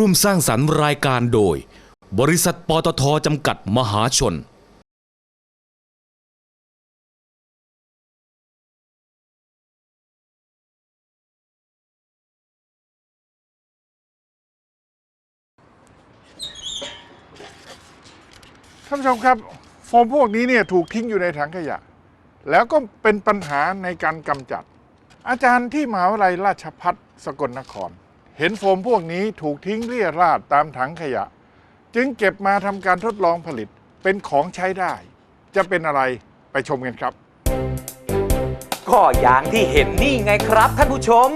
ร่วมสร้างสรรค์รายการโดย บริษัทปตทจำกัดมหาชน ท่านผู้ชมครับ โฟมพวกนี้เนี่ยถูกทิ้งอยู่ในถังขยะ แล้วก็เป็นปัญหาในการกำจัด อาจารย์ที่มหาวิทยาลัยราชพัฒสกลนคร เห็นโฟมพวกนี้ถูกทิ้งเรี่ยราดตามถังขยะ จึงเก็บมาทำการทดลองผลิตเป็นของใช้ได้ จะเป็นอะไรไปชมกันครับ ก็อย่างที่เห็นนี่ไงครับท่านผู้ชม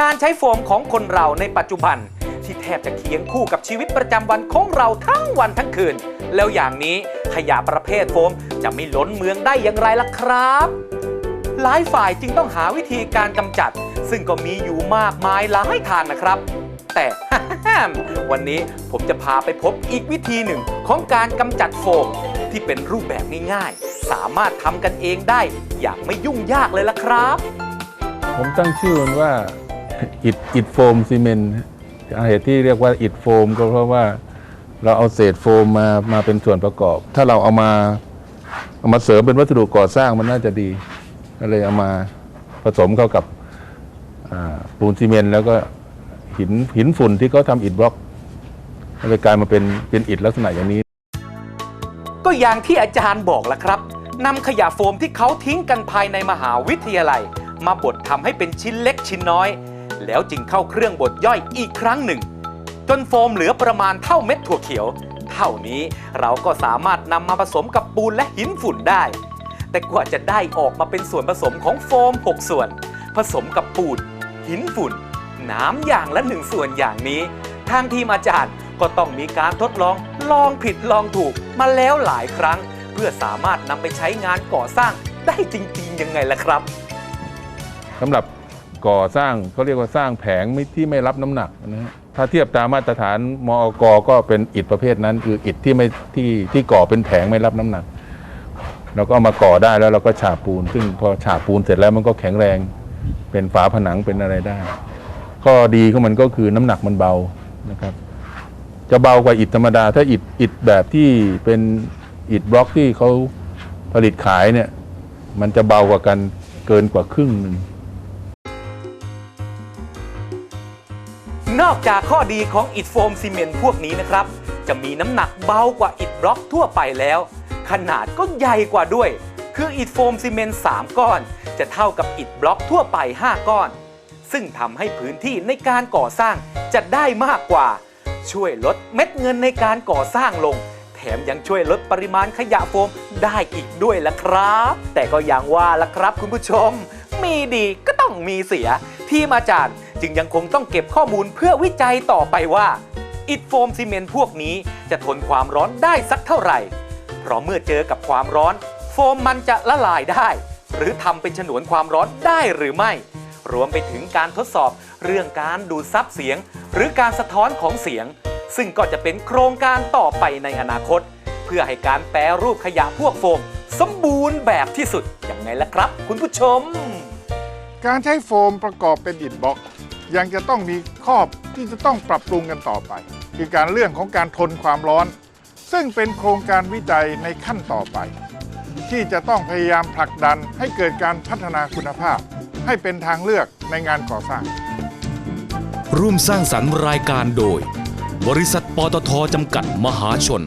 การใช้โฟมของคนเราในปัจจุบัน ที่แทบจะเคียงคู่กับชีวิตประจำวันของเราทั้งวันทั้งคืน แล้วอย่างนี้ขยะประเภทโฟมจะไม่ล้นเมืองได้อย่างไรล่ะครับ หลายฝ่ายจึงต้องหาวิธีการกำจัด ซึ่งก็มีอยู่มากมายหลายทางนะครับ แต่ วันนี้ผมจะพาไปพบอีกวิธีหนึ่งของการกำจัดโฟมที่เป็นรูปแบบง่ายๆ สามารถทำกันเองได้อย่างไม่ยุ่งยากเลยล่ะครับ ผมตั้งชื่อมันว่าอิดอิดโฟมซีเมนต์เหตุที่เรียกว่าอิดโฟม ก็เพราะว่าเราเอาเศษโฟมมามาเป็นส่วนประกอบ ถ้าเราเอามาเอามาเสริมเป็นวัสดุก่อสร้างมันน่าจะดีก็เลยเอามาผสมเข้ากับ ปูนซีเมนต์แล้วก็หินหินฝุ่นที่เขาทำอิฐบล็อกก็เลยกลายมาเป็นเป็นอิฐลักษณะอย่างนี้ ก็อย่างที่อาจารย์บอกละครับนำขยะโฟมที่เขาทิ้งกันภายในมหาวิทยาลัย มาบดทำให้เป็นชิ้นเล็กชิ้นน้อย แล้วจึงเข้าเครื่องบดย่อยอีกครั้งหนึ่ง จนโฟมเหลือประมาณเท่าเม็ดถั่วเขียว เท่านี้เราก็สามารถนำมาผสมกับปูนและหินฝุ่นได้ แต่กว่าจะได้ออกมาเป็นส่วนผสมของโฟม 6 ส่วน ผสมกับปูน หินฝุ่น น้ำอย่างละหนึ่งส่วนอย่างนี้ ทางทีมอาจารย์ก็ต้องมีการทดลองลองผิดลองถูกมาแล้วหลายครั้ง เพื่อสามารถนำไปใช้งานก่อสร้างได้จริงๆยังไงล่ะครับสำหรับก่อสร้างเขาเรียกว่าสร้างแผงไม่ที่ไม่รับน้ำหนักนะฮะถ้าเทียบตามมาตรฐานมอกก็เป็นอิฐประเภทนั้น คืออิฐที่ไม่ที่ที่ก่อเป็นแผงไม่รับน้ำหนักเราก็เอามาก่อได้แล้วเราก็ฉาบปูน ซึ่งพอฉาบปูนเสร็จแล้วมันก็แข็งแรง เป็นฝาผนังเป็นอะไรได้ ข้อดีของมันก็คือน้ำหนักมันเบานะครับ จะเบากว่าอิฐธรรมดา ถ้าอิฐอิฐแบบที่เป็นอิฐบล็อกที่เขาผลิตขายเนี่ย มันจะเบากว่ากันเกินกว่าครึ่งหนึ่งนอกจากข้อดีของอิฐโฟมซีเมนต์พวกนี้นะครับ จะมีน้ำหนักเบากว่าอิฐบล็อกทั่วไปแล้ว ขนาดก็ใหญ่กว่าด้วย คืออิฐโฟมซีเมนต์3ก้อน จะเท่ากับอิฐบล็อกทั่วไป 5 ก้อน ซึ่งทำให้พื้นที่ในการก่อสร้างจะได้มากกว่า ช่วยลดเม็ดเงินในการก่อสร้างลง แถมยังช่วยลดปริมาณขยะโฟมได้อีกด้วยล่ะครับ แต่ก็อย่างว่าล่ะครับคุณผู้ชม มีดีก็ต้องมีเสีย ทีมอาจารย์จึงยังคงต้องเก็บข้อมูลเพื่อวิจัยต่อไปว่าอิฐโฟมซีเมนต์พวกนี้จะทนความร้อนได้สักเท่าไหร่ เพราะเมื่อเจอกับความร้อน โฟมมันจะละลายได้ หรือทำเป็นฉนวนความร้อนได้หรือไม่ รวมไปถึงการทดสอบเรื่องการดูดซับเสียง หรือการสะท้อนของเสียง ซึ่งก็จะเป็นโครงการต่อไปในอนาคต เพื่อให้การแปรรูปขยะพวกโฟม สมบูรณ์แบบที่สุดยังไงล่ะครับ คุณผู้ชม การใช้โฟมประกอบเป็นอิฐบล็อก ยังจะต้องมีข้อที่จะต้องปรับปรุงกันต่อไป คือการเรื่องของการทนความร้อน ซึ่งเป็นโครงการวิจัยในขั้นต่อไป ที่จะต้องพยายามผลักดันให้เกิดการพัฒนาคุณภาพ ให้เป็นทางเลือกในงานก่อสร้าง ร่วมสร้างสรรค์รายการโดย บริษัทปตทจำกัดมหาชน